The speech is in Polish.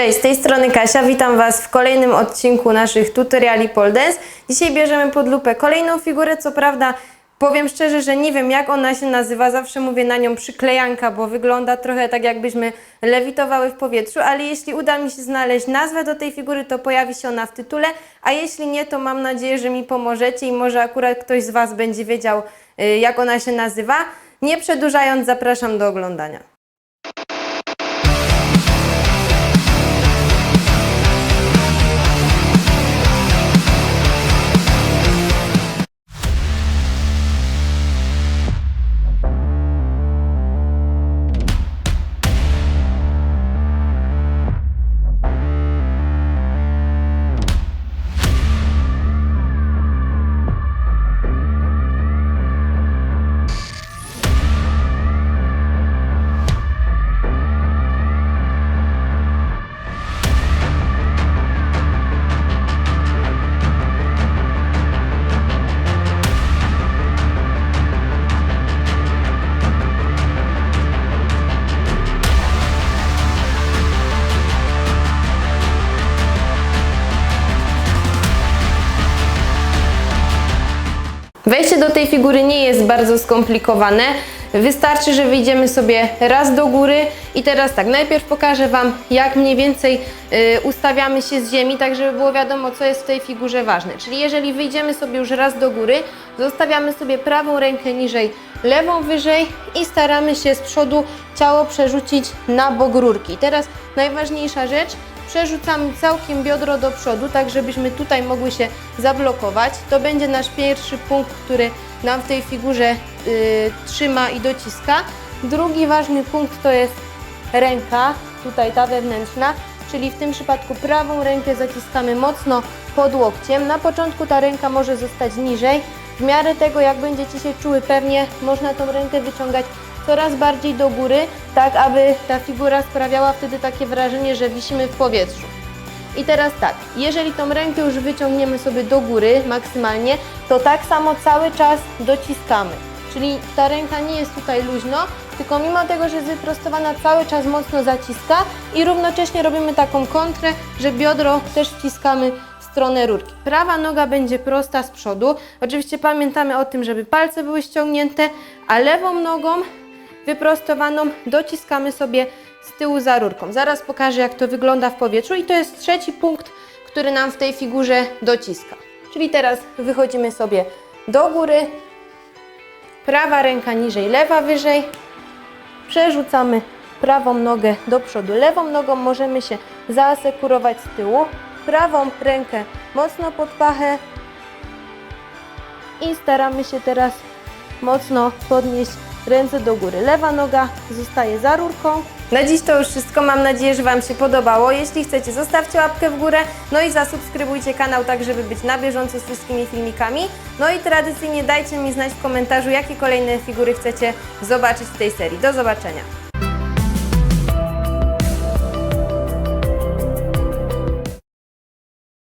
Cześć, z tej strony Kasia, witam Was w kolejnym odcinku naszych tutoriali pole dance. Dzisiaj bierzemy pod lupę kolejną figurę, co prawda powiem szczerze, że nie wiem jak ona się nazywa, zawsze mówię na nią przyklejanka, bo wygląda trochę tak jakbyśmy lewitowały w powietrzu, ale jeśli uda mi się znaleźć nazwę do tej figury, to pojawi się ona w tytule, a jeśli nie, to mam nadzieję, że mi pomożecie i może akurat ktoś z Was będzie wiedział y, jak ona się nazywa. Nie przedłużając, zapraszam do oglądania. Wejście do tej figury nie jest bardzo skomplikowane. Wystarczy, że wyjdziemy sobie raz do góry i teraz tak, najpierw pokażę Wam, jak mniej więcej y, ustawiamy się z ziemi, tak żeby było wiadomo, co jest w tej figurze ważne. Czyli jeżeli wyjdziemy sobie już raz do góry, zostawiamy sobie prawą rękę niżej, lewą wyżej i staramy się z przodu ciało przerzucić na bok rurki. Teraz najważniejsza rzecz, przerzucamy całkiem biodro do przodu, tak żebyśmy tutaj mogły się zablokować. To będzie nasz pierwszy punkt, który nam w tej figurze y, trzyma i dociska. Drugi ważny punkt to jest ręka, tutaj ta wewnętrzna, czyli w tym przypadku prawą rękę zaciskamy mocno pod łokciem. Na początku ta ręka może zostać niżej. W miarę tego, jak będziecie się czuły pewnie, można tą rękę wyciągać coraz bardziej do góry, tak aby ta figura sprawiała wtedy takie wrażenie, że wisimy w powietrzu. I teraz tak, jeżeli tą rękę już wyciągniemy sobie do góry maksymalnie, to tak samo cały czas dociskamy. Czyli ta ręka nie jest tutaj luźno, tylko mimo tego, że jest wyprostowana, cały czas mocno zaciska i równocześnie robimy taką kontrę, że biodro też wciskamy w stronę rurki. Prawa noga będzie prosta z przodu. Oczywiście pamiętamy o tym, żeby palce były ściągnięte, a lewą nogą wyprostowaną dociskamy sobie z tyłu za rurką. Zaraz pokażę, jak to wygląda w powietrzu i to jest trzeci punkt, który nam w tej figurze dociska. Czyli teraz wychodzimy sobie do góry, prawa ręka niżej, lewa wyżej, przerzucamy prawą nogę do przodu. Lewą nogą możemy się zaasekurować z tyłu, prawą rękę mocno pod pachę i staramy się teraz mocno podnieść ręce do góry. Lewa noga zostaje za rurką. Na dziś to już wszystko. Mam nadzieję, że Wam się podobało. Jeśli chcecie, zostawcie łapkę w górę. No i zasubskrybujcie kanał, tak żeby być na bieżąco z wszystkimi filmikami. No i tradycyjnie dajcie mi znać w komentarzu, jakie kolejne figury chcecie zobaczyć w tej serii. Do zobaczenia.